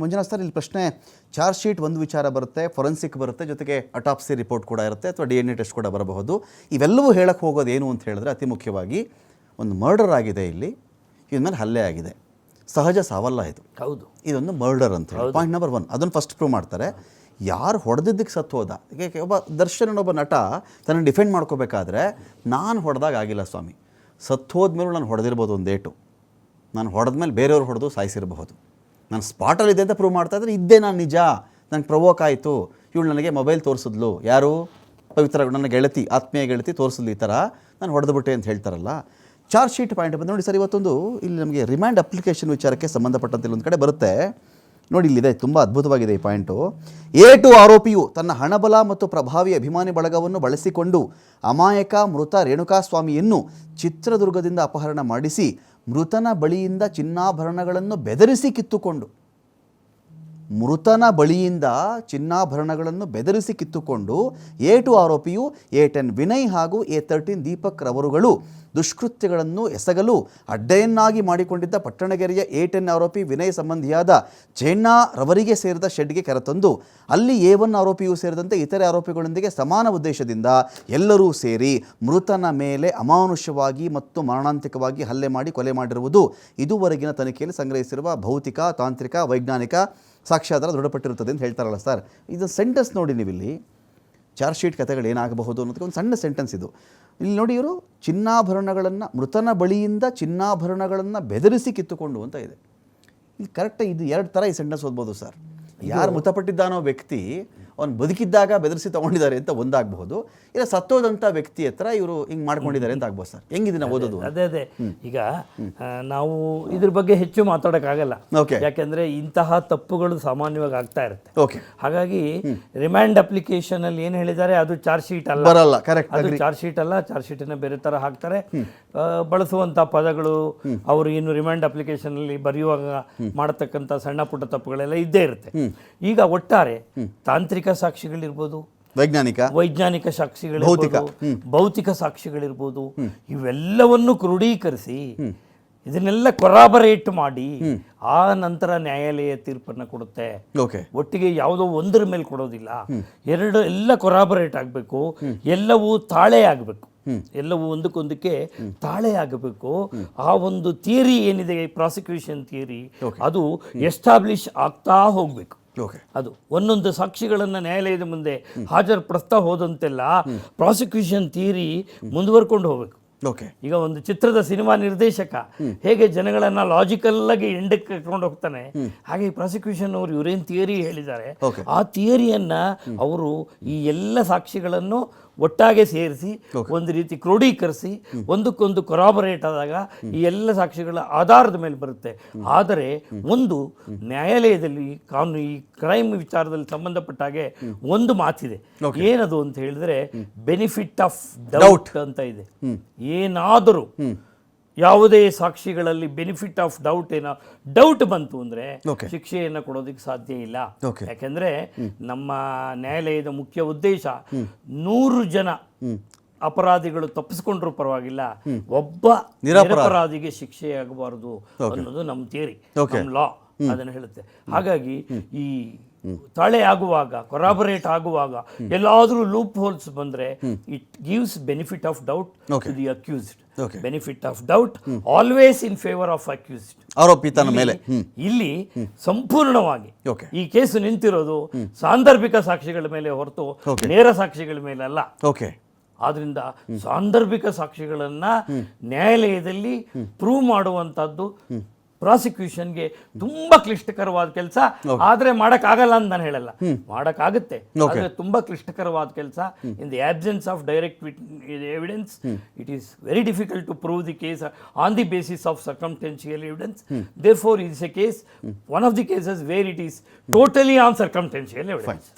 Manjunath sir ಇಲ್ಲಿ ಪ್ರಶ್ನೆ charge sheet ಒಂದು ವಿಚಾರ ಬರುತ್ತೆ ಫೊರೆನ್ಸಿಕ್ ಬರುತ್ತೆ ಜೊತೆಗೆ ಅಟಾಪ್ಸಿ ರಿಪೋರ್ಟ್ ಕೂಡ ಇರುತ್ತೆ ಅಥವಾ ಡಿ ಎನ್ ಎ ಟೆಸ್ಟ್ ಕೂಡ ಬರಬಹುದು. ಇವೆಲ್ಲವೂ ಹೇಳಕ್ಕೆ ಹೋಗೋದು ಏನು ಅಂತ ಹೇಳಿದ್ರೆ ಅತಿ ಮುಖ್ಯವಾಗಿ ಒಂದು ಮರ್ಡರ್ ಆಗಿದೆ ಇಲ್ಲಿ ಇದ್ರ ಮೇಲೆ ಹಲ್ಲೆ ಆಗಿದೆ. ಸಹಜ ಸಾವಲ್ಲ ಇದು. ಹೌದು. ಇದೊಂದು ಮರ್ಡರ್ ಅಂತ ಹೇಳಿ. ಪಾಯಿಂಟ್ ನಂಬರ್ ಒನ್ ಅದನ್ನು ಫಸ್ಟ್ ಪ್ರೂವ್ ಮಾಡ್ತಾರೆ. ಯಾರು ಹೊಡೆದಿದ್ದಕ್ಕೆ ಸತ್ತು ಹೋದ? ಒಬ್ಬ ದರ್ಶನ್ ಒಬ್ಬ ನಟ ತನ್ನ ಡಿಫೆಂಡ್ ಮಾಡ್ಕೋಬೇಕಾದ್ರೆ ನಾನು ಹೊಡೆದಾಗ ಆಗಿಲ್ಲ ಸ್ವಾಮಿ. ಸತ್ತು ಹೋದ್ಮೇಲೂ ನಾನು ಹೊಡೆದಿರ್ಬೋದು ಒಂದು ಏಟು ನಾನು ಹೊಡೆದ್ಮೇಲೆ ಬೇರೆಯವ್ರು ಹೊಡೆದು ಸಾಯಿಸಿರಬಹುದು. ನಾನು ಸ್ಪಾಟಲ್ಲಿದ್ದೆ ಅಂತ ಪ್ರೂವ್ ಮಾಡ್ತಾ ಇದ್ದರೆ ಇದ್ದೇ ನಾನು ನಿಜ. ನಂಗೆ ಪ್ರವೋಕ್ ಆಯಿತು. ಇವಳು ನನಗೆ ಮೊಬೈಲ್ ತೋರಿಸಿದ್ಲು. ಯಾರು? ಪವಿತ್ರ ನನ್ನ ಗೆಳತಿ, ಆತ್ಮೀಯ ಗೆಳತಿ ತೋರಿಸಿದ್ಲು ಈ ಥರ. ನಾನು ಹೊಡೆದುಬಿಟ್ಟೆ ಅಂತ ಹೇಳ್ತಾರಲ್ಲ. ಚಾರ್ಜ್ ಶೀಟ್ ಪಾಯಿಂಟ್ ಬಂದು ನೋಡಿ ಸರ್, ಇವತ್ತೊಂದು ಇಲ್ಲಿ ನಮಗೆ ರಿಮ್ಯಾಂಡ್ ಅಪ್ಲಿಕೇಶನ್ ವಿಚಾರಕ್ಕೆ ಸಂಬಂಧಪಟ್ಟಂತೆ ಇಲ್ಲೊಂದು ಕಡೆ ಬರುತ್ತೆ. ನೋಡಿ ಇಲ್ಲಿದೆ, ತುಂಬ ಅದ್ಭುತವಾಗಿದೆ ಈ ಪಾಯಿಂಟು. ಎ ಟು ಆರೋಪಿಯು ತನ್ನ ಹಣಬಲ ಮತ್ತು ಪ್ರಭಾವಿ ಅಭಿಮಾನಿ ಬಳಗವನ್ನು ಬಳಸಿಕೊಂಡು ಅಮಾಯಕ ಮೃತ ರೇಣುಕಾಸ್ವಾಮಿಯನ್ನು ಚಿತ್ರದುರ್ಗದಿಂದ ಅಪಹರಣ ಮಾಡಿಸಿ ಮೃತನ ಬಳಿಯಿಂದ ಚಿನ್ನಾಭರಣಗಳನ್ನು ಬೆದರಿಸಿ ಕಿತ್ತುಕೊಂಡು, ಮೃತನ ಬಳಿಯಿಂದ ಚಿನ್ನಾಭರಣಗಳನ್ನು ಬೆದರಿಸಿ ಕಿತ್ತುಕೊಂಡು ಎ ಟು ಆರೋಪಿಯು ಎ ಟೆನ್ ವಿನಯ್ ಹಾಗೂ ಎ ತರ್ಟೀನ್ ದೀಪಕ್ ರವರುಗಳು ದುಷ್ಕೃತ್ಯಗಳನ್ನು ಎಸಗಲು ಅಡ್ಡೆಯನ್ನಾಗಿ ಮಾಡಿಕೊಂಡಿದ್ದ ಪಟ್ಟಣಗೆರೆಯ ಎ ಆರೋಪಿ ವಿನಯ್ ಸಂಬಂಧಿಯಾದ ಜೈನಾ ರವರಿಗೆ ಸೇರಿದ ಶೆಡ್ಗೆ ಕರೆತಂದು, ಅಲ್ಲಿ ಎ ಒನ್ ಆರೋಪಿಯೂ ಸೇರಿದಂತೆ ಇತರೆ ಆರೋಪಿಗಳೊಂದಿಗೆ ಸಮಾನ ಉದ್ದೇಶದಿಂದ ಎಲ್ಲರೂ ಸೇರಿ ಮೃತನ ಮೇಲೆ ಅಮಾನುಷ್ಯವಾಗಿ ಮತ್ತು ಮರಣಾಂತಿಕವಾಗಿ ಹಲ್ಲೆ ಮಾಡಿ ಕೊಲೆ ಮಾಡಿರುವುದು ಇದುವರೆಗಿನ ತನಿಖೆಯಲ್ಲಿ ಸಂಗ್ರಹಿಸಿರುವ ಭೌತಿಕ, ತಾಂತ್ರಿಕ, ವೈಜ್ಞಾನಿಕ ಸಾಕ್ಷ್ಯಾಧಾರ ದೃಢಪಟ್ಟಿರುತ್ತದೆ ಅಂತ ಹೇಳ್ತಾರಲ್ಲ ಸರ್. ಇದು ಸೆಂಟೆನ್ಸ್ ನೋಡಿ ನೀವಿಲ್ಲಿ, ಚಾರ್ಜ್ ಶೀಟ್ ಕಥೆಗಳು ಏನಾಗಬಹುದು ಅನ್ನೋದಕ್ಕೆ ಒಂದು ಸಣ್ಣ ಸೆಂಟೆನ್ಸ್ ಇದು. ಇಲ್ಲಿ ನೋಡಿ ಇವರು ಚಿನ್ನಾಭರಣಗಳನ್ನು ಮೃತನ ಬಳಿಯಿಂದ ಚಿನ್ನಾಭರಣಗಳನ್ನು ಬೆದರಿಸಿ ಕಿತ್ತುಕೊಂಡು ಅಂತ ಇದೆ. ಇಲ್ಲಿ ಕರೆಕ್ಟ್ ಇದು ಎರಡು ಥರ ಈ ಸೆಂಟೆನ್ಸ್ ಓದ್ಬೋದು ಸರ್ ಯಾರು ಮೃತಪಟ್ಟಿದ್ದಾನೋ ವ್ಯಕ್ತಿ ಅವ್ನು ಬದುಕಿದ್ದಾಗ ಬೆದರಿಸಿ ತಗೊಂಡಿದ್ದಾರೆ ಅಂತ ಒಂದಾಗಬಹುದು. ಇಲ್ಲ ಸತ್ತೋದಂಥ ವ್ಯಕ್ತಿ ಹತ್ರ ಇವರು ಹಿಂಗೆ ಮಾಡ್ಕೊಂಡಿದ್ದಾರೆ ಅಂತ ಆಗ್ಬೋದು ಸರ್. ಹೆಂಗ್ ನಾವು ಓದೋದು ಅದೇ ಅದೇ. ಈಗ ನಾವು ಇದ್ರ ಬಗ್ಗೆ ಹೆಚ್ಚು ಮಾತಾಡೋಕ್ಕಾಗಲ್ಲ. ಓಕೆ. ಯಾಕೆಂದರೆ ಇಂತಹ ತಪ್ಪುಗಳು ಸಾಮಾನ್ಯವಾಗಿ ಆಗ್ತಾ ಇರುತ್ತೆ. ಓಕೆ. ಹಾಗಾಗಿ ರಿಮ್ಯಾಂಡ್ ಅಪ್ಲಿಕೇಶನ್ ಅಲ್ಲಿ ಏನು ಹೇಳಿದ್ದಾರೆ? ಅದು ಚಾರ್ಜ್ ಶೀಟ್ ಅಲ್ಲ. ಬರಲ್ಲ ಕರೆಕ್ಟ್ ಅದು ಚಾರ್ಜ್ ಶೀಟ್ ಅಲ್ಲ ಚಾರ್ಜ್ ಶೀಟ್ ಅನ್ನ ಬೇರೆ ತರ ಹಾಕ್ತಾರೆ. ಆ, ಬಳಸುವಂತ ಪದಗಳು ಅವರು ಇನ್ನು ರಿಮ್ಯಾಂಡ್ ಅಪ್ಲಿಕೇಶನ್ ಅಲ್ಲಿ ಬರೆಯುವಾಗ ಮಾಡತಕ್ಕಂತ ಸಣ್ಣ ಪುಟ್ಟ ತಪ್ಪುಗಳೆಲ್ಲ ಇದ್ದೇ ಇರುತ್ತೆ. ಈಗ ಒಟ್ಟಾರೆ ತಾಂತ್ರಿಕ ಸಾಕ್ಷಿಗಳಿರ್ಬೋದು ವೈಜ್ಞಾನಿಕ? ವೈಜ್ಞಾನಿಕ ಸಾಕ್ಷಿಗಳು ಭೌತಿಕ. ಭೌತಿಕ ಸಾಕ್ಷಿಗಳಿರ್ಬೋದು ಇವೆಲ್ಲವನ್ನು ಕ್ರೋಢೀಕರಿಸಿ ಇದನ್ನೆಲ್ಲ ಕೊರಾಬರೇಟ್ ಮಾಡಿ ಆ ನಂತರ ನ್ಯಾಯಾಲಯ ತೀರ್ಪನ್ನು ಕೊಡುತ್ತೆ. ಒಟ್ಟಿಗೆ ಯಾವುದೋ ಒಂದರ ಮೇಲೆ ಕೊಡೋದಿಲ್ಲ. ಎರಡು ಎಲ್ಲ ಕೊರಾಬರೇಟ್ ಆಗಬೇಕು ಎಲ್ಲವೂ ತಾಳೆ ಆಗಬೇಕು. ಎಲ್ಲವೂ ಒಂದಕ್ಕೊಂದಕ್ಕೆ ತಾಳೆ ಆಗಬೇಕು. ಆ ಒಂದು ಥಿಯರಿ ಏನಿದೆ ಪ್ರಾಸಿಕ್ಯೂಷನ್ ಥಿಯರಿ ಅದು ಎಸ್ಟಾಬ್ಲಿಷ್ ಆಗ್ತಾ ಹೋಗಬೇಕು. ಅದು ಒಂದೊಂದು ಸಾಕ್ಷಿಗಳನ್ನು ನ್ಯಾಯಾಲಯದ ಮುಂದೆ ಹಾಜರುಪಡಿಸ್ತಾ ಹೋದಂತೆಲ್ಲ ಪ್ರಾಸಿಕ್ಯೂಷನ್ ಥಿಯರಿ ಮುಂದುವರ್ಕೊಂಡು ಹೋಗಬೇಕು. ಓಕೆ ಈಗ ಒಂದು ಚಿತ್ರದ ಸಿನಿಮಾ ನಿರ್ದೇಶಕ ಹೇಗೆ ಜನಗಳನ್ನ ಲಾಜಿಕಲ್ ಆಗಿ ಎಂಡಕ್ಕೆ ಕರ್ಕೊಂಡು ಹೋಗ್ತಾನೆ ಹಾಗೆ ಪ್ರಾಸಿಕ್ಯೂಷನ್ ಅವರು ಇವರೇನು ಥಿಯರಿ ಹೇಳಿದ್ದಾರೆ ಆ ಥಿಯರಿಯನ್ನ ಅವರು ಈ ಎಲ್ಲ ಸಾಕ್ಷಿಗಳನ್ನು ಒಟ್ಟಾಗೆ ಸೇರಿಸಿ ಒಂದು ರೀತಿ ಕ್ರೋಢೀಕರಿಸಿ ಒಂದಕ್ಕೊಂದು ಕೊರಾಬರೇಟ್ ಆದಾಗ ಈ ಎಲ್ಲ ಸಾಕ್ಷಿಗಳ ಆಧಾರದ ಮೇಲೆ ಬರುತ್ತೆ. ಆದರೆ ಒಂದು ನ್ಯಾಯಾಲಯದಲ್ಲಿ ಕಾನೂನು ಈ ಕ್ರೈಮ್ ವಿಚಾರದಲ್ಲಿ ಸಂಬಂಧಪಟ್ಟ ಹಾಗೆ ಒಂದು ಮಾತಿದೆ. ಏನದು ಅಂತ ಹೇಳಿದ್ರೆ ಬೆನಿಫಿಟ್ ಆಫ್ ಡೌಟ್ ಅಂತ ಇದೆ. ಏನಾದರೂ ಯಾವುದೇ ಸಾಕ್ಷಿಗಳಲ್ಲಿ ಬೆನಿಫಿಟ್ ಆಫ್ ಡೌಟ್ ಏನೋ ಡೌಟ್ ಬಂತು ಅಂದ್ರೆ. ಶಿಕ್ಷೆಯನ್ನು ಕೊಡೋದಕ್ಕೆ ಸಾಧ್ಯ ಇಲ್ಲ. ಯಾಕೆಂದರೆ ನಮ್ಮ ನ್ಯಾಯಾಲಯದ ಮುಖ್ಯ ಉದ್ದೇಶ ನೂರು ಜನ ಅಪರಾಧಿಗಳು ತಪ್ಪಿಸ್ಕೊಂಡ್ರೂ ಪರವಾಗಿಲ್ಲ. ಒಬ್ಬ ನಿರಪರಾಧಿಗೆ ಶಿಕ್ಷೆಯಾಗಬಾರದು ಅನ್ನೋದು ನಮ್ಮ ಥಿಯರಿ ನಮ್ಮ ಲಾ ಅದನ್ನು ಹೇಳುತ್ತೆ. ಹಾಗಾಗಿ ಈ ತಾಳೆ ಆಗುವಾಗ ಕೊರಾಬರೇಟ್ ಆಗುವಾಗ ಎಲ್ಲಾದರೂ ಲೂಪ್ ಹೋಲ್ಸ್ ಬಂದ್ರೆ it gives benefit of doubt to the accused. Benefit of doubt always in favour of accused ಆರೋಪಿತನ ಮೇಲೆ. ಇಲ್ಲಿ ಸಂಪೂರ್ಣವಾಗಿ ಈ ಕೇಸು ನಿಂತಿರೋದು ಸಾಂದರ್ಭಿಕ ಸಾಕ್ಷಿಗಳ ಮೇಲೆ ಹೊರತು ನೇರ ಸಾಕ್ಷಿಗಳ ಮೇಲೆ ಅಲ್ಲ. ಓಕೆ ಆದ್ರಿಂದ ಸಾಂದರ್ಭಿಕ ಸಾಕ್ಷಿಗಳನ್ನ ನ್ಯಾಯಾಲಯದಲ್ಲಿ ಪ್ರೂವ್ ಮಾಡುವಂತದ್ದು ಪ್ರಾಸಿಕ್ಯೂಷನ್ಗೆ ತುಂಬಾ ಕ್ಲಿಷ್ಟಕರವಾದ ಕೆಲಸ. ಆದ್ರೆ ಮಾಡಕ್ಕಾಗಲ್ಲ ಅಂತ ನಾನು ಹೇಳಲ್ಲ. ಮಾಡೋಕ್ಕಾಗುತ್ತೆ. ಆದ್ರೆ ತುಂಬಾ ಕ್ಲಿಷ್ಟಕರವಾದ ಕೆಲಸ. In the absence of direct evidence it is very difficult to prove the case on the basis of circumstantial evidence therefore is a case one of the cases where it is totally on circumstantial evidence